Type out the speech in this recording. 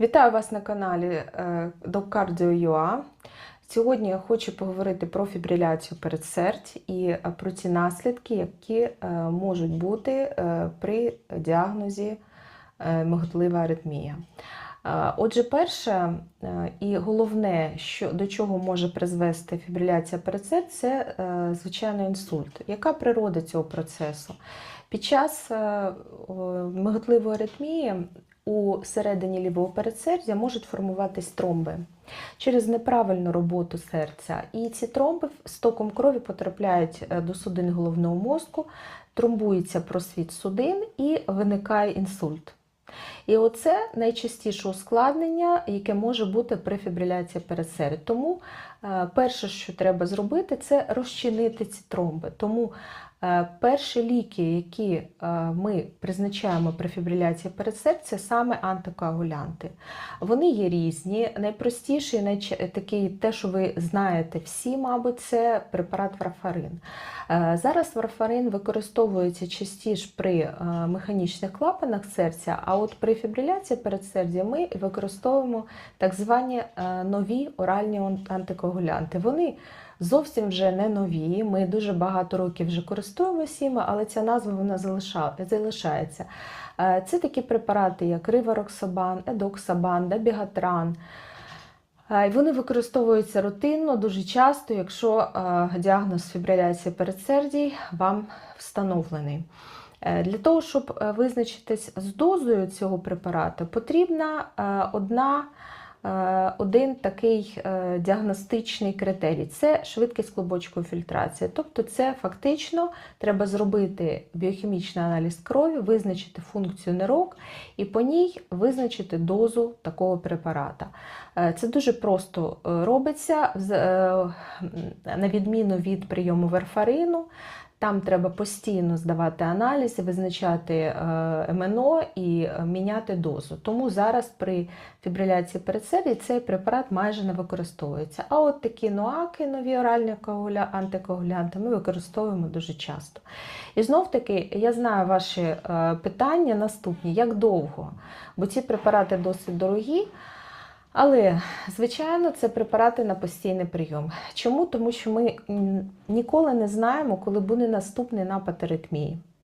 Вітаю вас на каналі е, DocCardio.ua. Сьогодні я хочу поговорити про фібриляцію передсердь і е, про ті наслідки, які е, можуть бути е, при діагнозі е, миготлива аритмія. Е, Отже, перше е, і головне, що, до чого може призвести фібриляція передсердь, це е, звичайно інсульт. Яка природа цього процесу? Під час е, миготливої аритмії у середині лівого передсердя можуть формуватись тромби через неправильну роботу серця. І ці тромби з током крові потрапляють е, до судин головного мозку, тромбується просвіт судин і виникає інсульт. І оце найчастіше ускладнення, яке може бути при фібриляції передсердя. Тому е, перше, що треба зробити, це розчинити ці тромби. Тому перші ліки, які е, ми призначаємо при фібриляції передсердя, це саме антикоагулянти. Вони є різні. Найпростіший, найч- такий, те, що ви знаєте всі, мабуть, це препарат варфарин. Е, Зараз варфарин використовується частіше при е, механічних клапанах серця, а от при фібриляції передсердя ми використовуємо так звані е, нові оральні антикоагулянти. Вони зовсім вже не нові. Ми дуже багато років вже користуємося ними, але ця назва вона залиша- залишається. Е, Це такі препарати, як ривароксабан, едоксабан, дабігатран. Е, Вони використовуються рутинно дуже часто, якщо е, діагноз фібриляції передсердій вам встановлений. Для того, щоб визначитись з дозою цього препарату, потрібна одна, один такий е, діагностичний критерій це швидкість клубочкової фільтрації. Тобто, це фактично треба зробити біохімічний аналіз крові, визначити функцію нирок і по ній визначити дозу такого препарата. Е, Це дуже просто е, робиться, е, на відміну від прийому верфарину. Там треба постійно здавати аналізи, визначати е, МНО і е, міняти дозу. Тому зараз при фібриляції передсердя цей препарат майже не використовується. А от такі ноаки, нові оральні коагуля- антикоагулянти, ми використовуємо дуже часто. І знов таки, я знаю ваші е, питання наступні: як довго? Бо ці препарати досить дорогі. Але, звичайно, це препарати на постійний прийом. Чому? Тому що ми ніколи не знаємо, коли буде наступний напад аритмії.